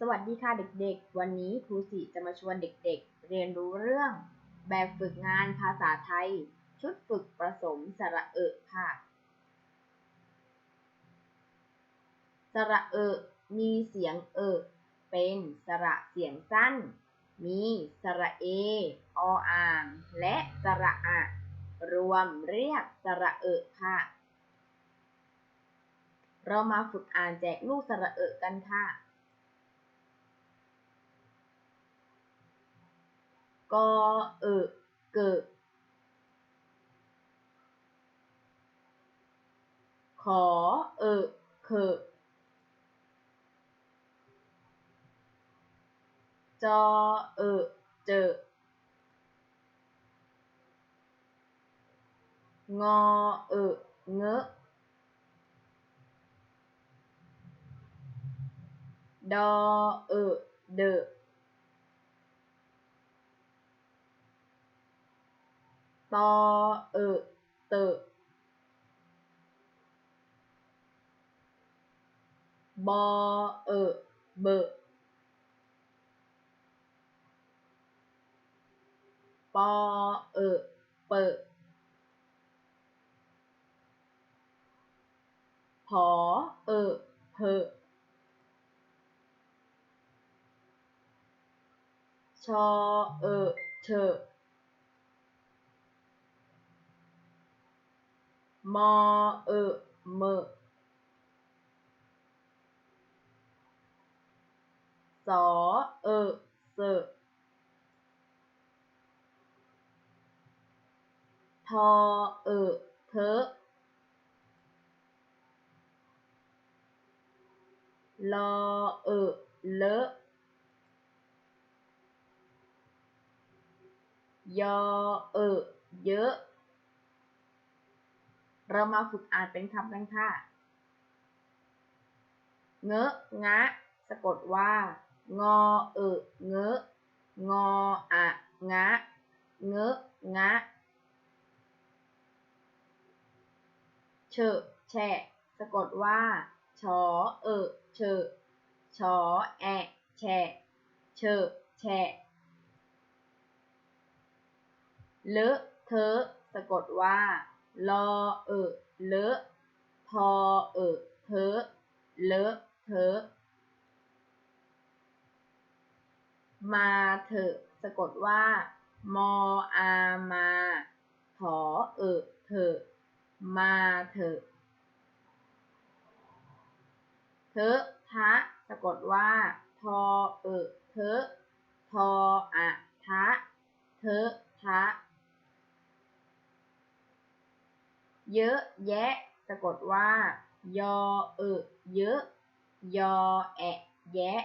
สวัสดีค่ะเด็กๆ วันนี้ครูสิจะมาชวนเด็กๆ เรียนรู้เรื่อง แบบฝึกงานภาษาไทย ชุดฝึกผสมสระเอะค่ะ สระเอะมีเสียงเอะเป็นสระเสียงสั้น มีสระเอ ออ่าง และสระอะ รวมเรียกสระเอะค่ะ เรามาฝึกอ่านแจกลูกสระเอะกันค่ะ กอเอะเกะขอเอะเขะจอเอะเจองอเอะเงอะดอเอะเดอะ ตอเอเตอบอเอเบอปอเอเปอผอเอะเหอชอเอเฉอเอะเมอะสอเอะเสอะทอเอะ เรามาฝึกอ่านเป็นคำกันค่ะ เงอะงะ สะกดว่า งอเอะเงอะงออะงะ เงอะงะ เฉอะแฉะ สะกดว่า ชอเอะเฉอะชอแอะแฉะ เฉอะแฉะ เลอะเทอะ สะกดว่า ลอเอเลอะทอเอเทอะเลอะเทอะมาเถอะสะกดว่า มออามาถอเอเถอะ มาเถอะเทอะทะสะกดว่า ทอเอเทอะ ทออะทะเทอะทะ เยอะแยะ สะกดว่า ยอเอะเยอะ ยอแอะแยะ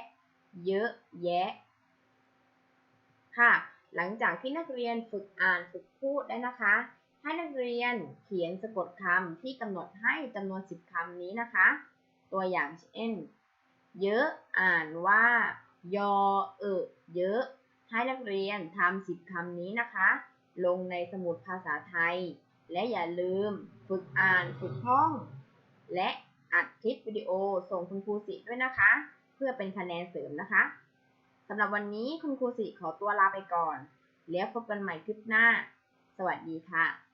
เยอะแยะ ค่ะ หลังจากที่นักเรียนฝึกอ่านฝึกพูดได้นะคะ ให้นักเรียนเขียนสะกดคำที่กำหนดให้จำนวน 10คำนี้นะคะ ตัวอย่างเช่น เยอะอ่านว่า ยอเอะเยอะ ให้นักเรียนทำสิบคำนี้นะคะ ลงในสมุดภาษาไทย และอย่าลืมฝึกอ่านฝึกท่อง และอัดคลิปวิดีโอส่งคุณครูสิด้วยนะคะ เพื่อเป็นคะแนนเสริมนะคะสำหรับวันนี้คุณครูสิขอตัวลาไปก่อน แล้วพบกันใหม่คลิปหน้า สวัสดีค่ะ